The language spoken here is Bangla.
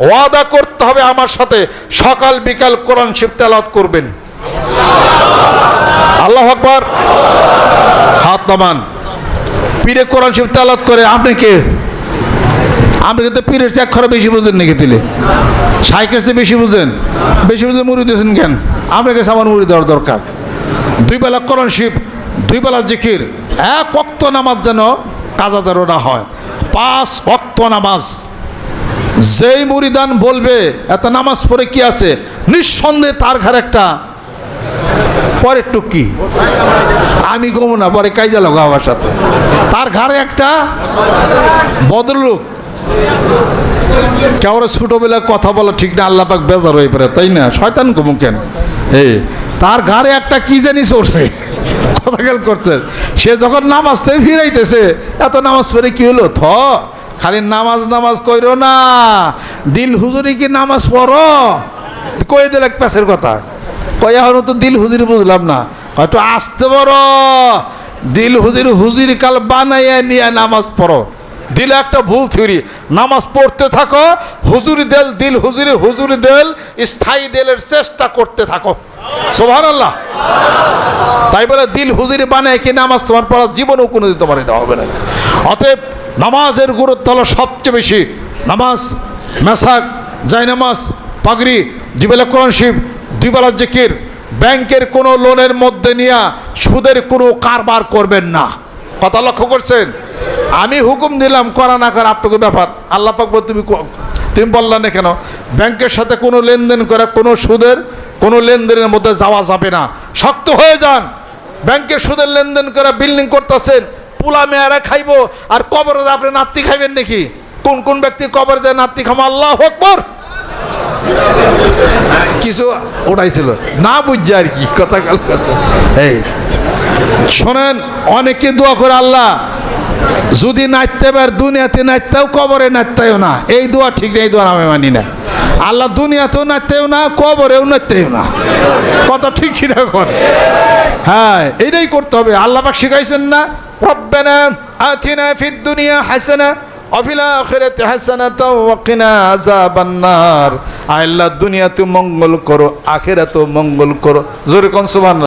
ওয়াদা করতে হবে আমার সাথে, সকাল, বিকাল কোরআন শিব তেলাওয়াত করবেন। আল্লাহ আকবার। হাত নামান। পীরে কোরআন শিব তেলাওয়াত করে, আপনি কে? আপনি কিন্তু পীরের চেয়ে এক খরা বেশি বুঝেন নাকি দিলে সাইকেল বেশি বুঝেন? বেশি বুঝে মুড়ি দিয়েছেন কেন? আপনার কাছে আমার মুড়ি দেওয়ার দরকার। দুই বেলা কোরআন শিব, দুই বেলা জিকির, এক অক্ত নামাজ যেন কাজা যেন না হয়। পাঁচ অক্ত নামাজ। যেই মুরিদান বলবে, এত নামাজ পড়ে কি আছে? নিঃসন্দেহে তার ঘরে একটা পরে টুকি আমি কমু না, পরে কাইজা লাগো আমার সাথে। তার ঘরে একটা বদলুক কেমন ছোটবেলায় কথা বলা ঠিক না, আল্লাহ পাক বেজার হয়ে পড়ে, তাই না? শয়তান কমু কেন? এই তার ঘরে একটা কি জানি চড়ছে কথা খেয়াল করছেন সে যখন নামাজ থেকে ফিরাইতেছে, এত নামাজ পড়ে কি হলো? থ খালি নামাজ নামাজ কইরো না। দিল হুজুরি কি নামাজ পড়ো? কই দিল এক প্যাসের কথা। কই হলো তো দিল হুজুরি বুঝলাম না। হয়তো আসতে বড় দিল হুজুরি হুজুরি কাল বানাইয়া নিয়ে নামাজ পড়ো। দিলে একটা ভুল থিওরি। নামাজ পড়তে থাকো, হুজুরি দেল, দিল হুজুরি হুজুরি দেল, স্থায়ী দেলের চেষ্টা করতে থাকো। সোভান আল্লাহ তাই বলে দিল হুজুরি বানায় কি নামাজ তোমার পড়ার জীবনেও কোনো দিতে পারে না হবে না। অতএব নামাজের গুরুত্ব হলো সবচেয়ে বেশি। নামাজ, মেসাক জায়নামাজ পাগড়ি, দুবেলা কোরআন শিব দুবেলা জিকির। ব্যাংকের কোনো লোনের মধ্যে নিয়ে সুদের কোনো কারবার করবেন না। কথা লক্ষ্য করছেন? আমি হুকুম দিলাম, করা না করা আপনাকে ব্যাপার। আল্লাহ পাক বলে, তুমি তুমি বললা না কেন? ব্যাংকের সাথে কোনো লেনদেন করা কোনো সুদের, কোনো লেনদেনের মধ্যে যাওয়া যাবে না। শক্ত হয়ে যান। ব্যাংকের সুদের লেনদেন করে বিল্ডিং করতেছেন পোলা মেয়েরা খাইবো, আর কবরে আপনি নাত্তি খাইবেন নাকি? কোন কোন ব্যক্তি কবরে যায় নাত্তি খামো? আল্লাহ আকবর। কিছু উঠাইছিল। না বুঝছে আর কি, কথা কাল কথা। এই, শোনেন, অনেকে দোয়া করে, আল্লাহ, যদি নাচতে পার দুনিয়াতে নাচতেও কবরে নাচতেও না, এই দোয়া ঠিক নেই দোয়া আমি মানি না। আল্লাহ, দুনিয়াতেও নাচতেও না, কবরেও নাচতেও না। কথা ঠিক কিনা কর হ্যাঁ এটাই করতে হবে। আল্লাহ পাক শিখাইছেন না রব্বানা আতিনা ফিদ দুনিয়া হাসানা অফিল আখিরাতি হাসানাতাও ওয়া কিনা আযাবান নার আল্লাহ দুনিয়াতে মঙ্গল করো, আখিরাতেও মঙ্গল করো। জোরে কোন সুবহান